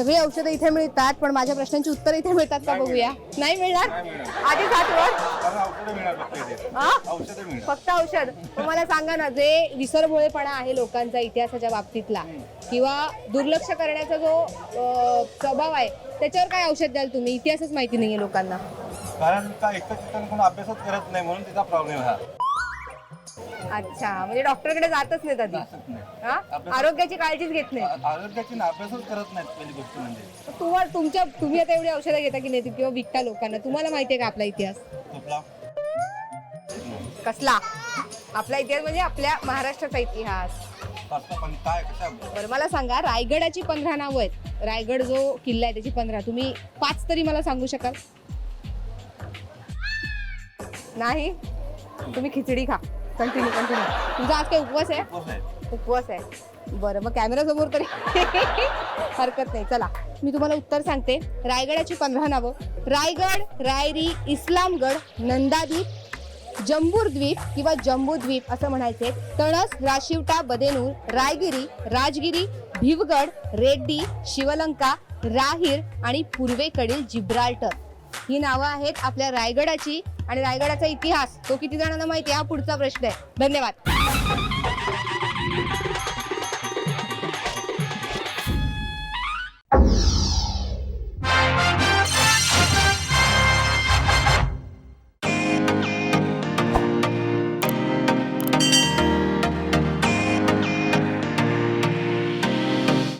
सगळी औषधं इथे मिळतात पण माझ्या प्रश्नांची उत्तर इथे मिळतात का बघूया? नाही मिळणार? आधी सात वर. फक्त औषध. मला सांगा ना जे विसरभोळेपणा आहे लोकांचा इतिहासाच्या बाबतीतला किंवा दुर्लक्ष करण्याचा जो स्वभाव आहे त्याच्यावर काय औषध द्याल तुम्ही? इतिहासच माहिती नाहीये लोकांना. कारण का एकच कोण अभ्यासच करत नाही म्हणून तिचा प्रॉब्लेम हा. अच्छा म्हणजे डॉक्टरकडे जातच नाही कधी जातच नाही. हा? अभ्यास- आरोग्याची काळजीच घेत नाही. आ- आरोग्याची ना अभ्यासच करत नाहीत पहिली गोष्ट म्हणजे. तुम्हाला तुमच्या तुम्ही आता एवढी औषधं घेता की नाही किंवा विकता लोकांना? तुम्हाला माहिती आहे का आपला इतिहास? कसला? आपला इतिहास म्हणजे आपल्या महाराष्ट्राचा इतिहास. पास्ता पण काय कशा बरं मला सांगा रायगडाची पंधरा नावं आहेत. रायगड जो किल्ला आहे त्याची पंधरा. तुम्ही पाच तरी मला सांगू शकाल? नाही? तुम्ही खिचडी खा. कंटिन्यू कंटिन्यू तुमचा आज काय उपवास आहे? उपवास आहे. बरं मग कॅमेरा समोर तरी हरकत नाही. चला मी तुम्हाला उत्तर सांगते. रायगडाची पंधरा नावं. रायगड रायरी इस्लामगड नंदादीप जंबूरद्वीप किंवा जम्बूद्वीप असं म्हणायचे. तणस राशिवटा बदेनूर रायगिरी राजगिरी भिवगड रेड्डी शिवलंका राहीर आणि पूर्वेकडील जिब्राल्टर. ही नावं आहेत आपल्या रायगडाची. आणि रायगडाचा इतिहास तो किती जणांना माहिती हा पुढचा प्रश्न आहे. धन्यवाद.